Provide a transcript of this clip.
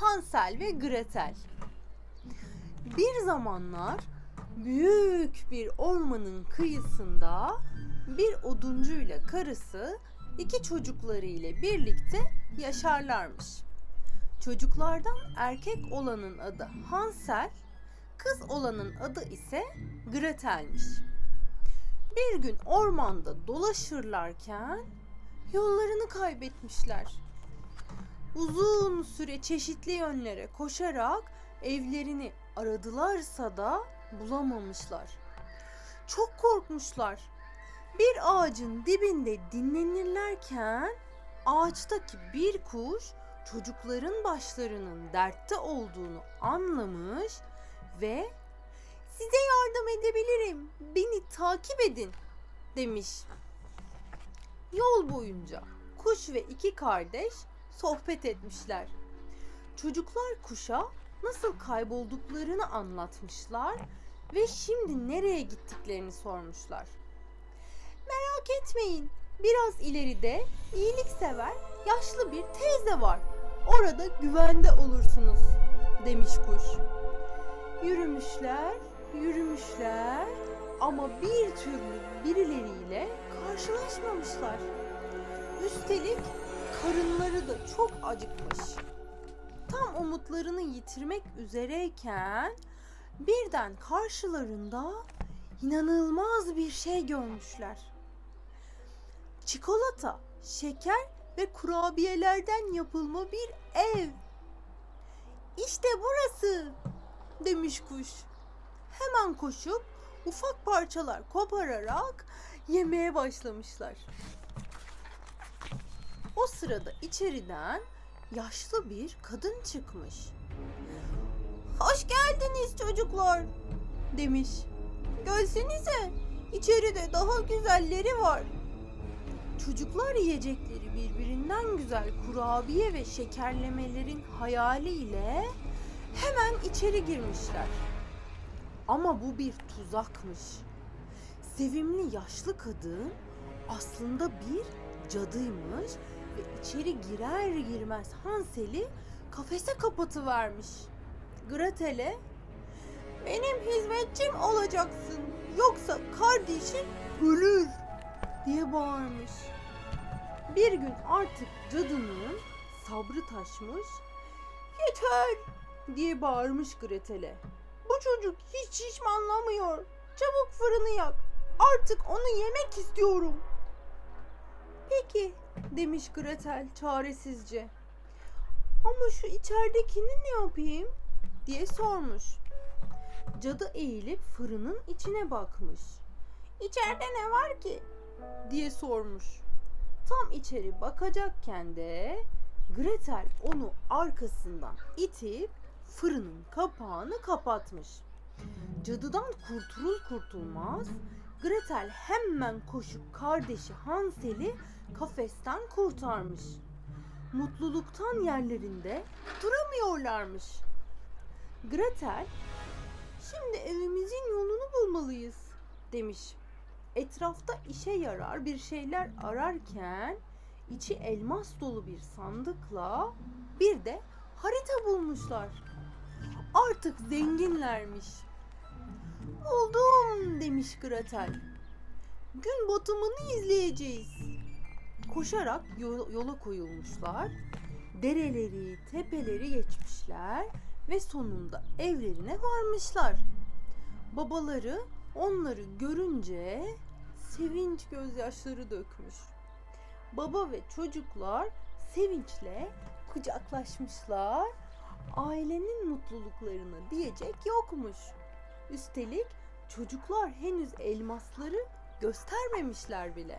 Hansel ve Gretel. Bir zamanlar büyük bir ormanın kıyısında bir oduncuyla karısı iki çocukları ile birlikte yaşarlarmış. Çocuklardan erkek olanın adı Hansel, kız olanın adı ise Gretel'miş. Bir gün ormanda dolaşırlarken yollarını kaybetmişler. Uzun süre çeşitli yönlere koşarak evlerini aradılarsa da bulamamışlar. Çok korkmuşlar. Bir ağacın dibinde dinlenirlerken ağaçtaki bir kuş çocukların başlarının dertte olduğunu anlamış ve size yardım edebilirim. Beni takip edin demiş. Yol boyunca kuş ve iki kardeş sohbet etmişler. Çocuklar kuşa nasıl kaybolduklarını anlatmışlar ve şimdi nereye gittiklerini sormuşlar. Merak etmeyin. Biraz ileride iyiliksever yaşlı bir teyze var. Orada güvende olursunuz demiş kuş. Yürümüşler, yürümüşler ama bir türlü birileriyle karşılaşmamışlar. Üstelik karınları da çok acıkmış. Tam umutlarını yitirmek üzereyken birden karşılarında inanılmaz bir şey görmüşler. Çikolata, şeker ve kurabiyelerden yapılma bir ev. İşte burası demiş kuş. Hemen koşup ufak parçalar kopararak yemeye başlamışlar. O sırada içeriden yaşlı bir kadın çıkmış. Hoş geldiniz çocuklar demiş. Gelsenize içeride daha güzelleri var. Çocuklar yiyecekleri birbirinden güzel kurabiye ve şekerlemelerin hayaliyle hemen içeri girmişler. Ama bu bir tuzakmış. Sevimli yaşlı kadın aslında bir cadıymış ve içeri girer girmez Hansel'i kafese kapatıvermiş. Gretel'e benim hizmetçim olacaksın yoksa kardeşin ölür diye bağırmış. Bir gün artık cadının sabrı taşmış. Yeter diye bağırmış Gretel'e. Bu çocuk hiç şişmanlamıyor. Çabuk fırını yak. Artık onu yemek istiyorum. Peki demiş Gretel çaresizce. Ama şu içeridekini ne yapayım diye sormuş. Cadı eğilip fırının içine bakmış. İçeride ne var ki diye sormuş. Tam içeri bakacakken de Gretel onu arkasından itip fırının kapağını kapatmış. Cadıdan kurtulur kurtulmaz Gretel hemen koşup kardeşi Hansel'i kafesten kurtarmış. Mutluluktan yerlerinde duramıyorlarmış. Gretel, şimdi evimizin yolunu bulmalıyız demiş. Etrafta işe yarar bir şeyler ararken içi elmas dolu bir sandıkla bir de harita bulmuşlar. Artık zenginlermiş. Buldum demiş Gretel. Gün batımını izleyeceğiz. Koşarak yo- yola koyulmuşlar. Dereleri, tepeleri geçmişler ve sonunda evlerine varmışlar. Babaları onları görünce sevinç gözyaşları dökmüş. Baba ve çocuklar sevinçle kucaklaşmışlar. Ailenin mutluluklarına diyecek yokmuş. Üstelik çocuklar henüz elmasları göstermemişler bile.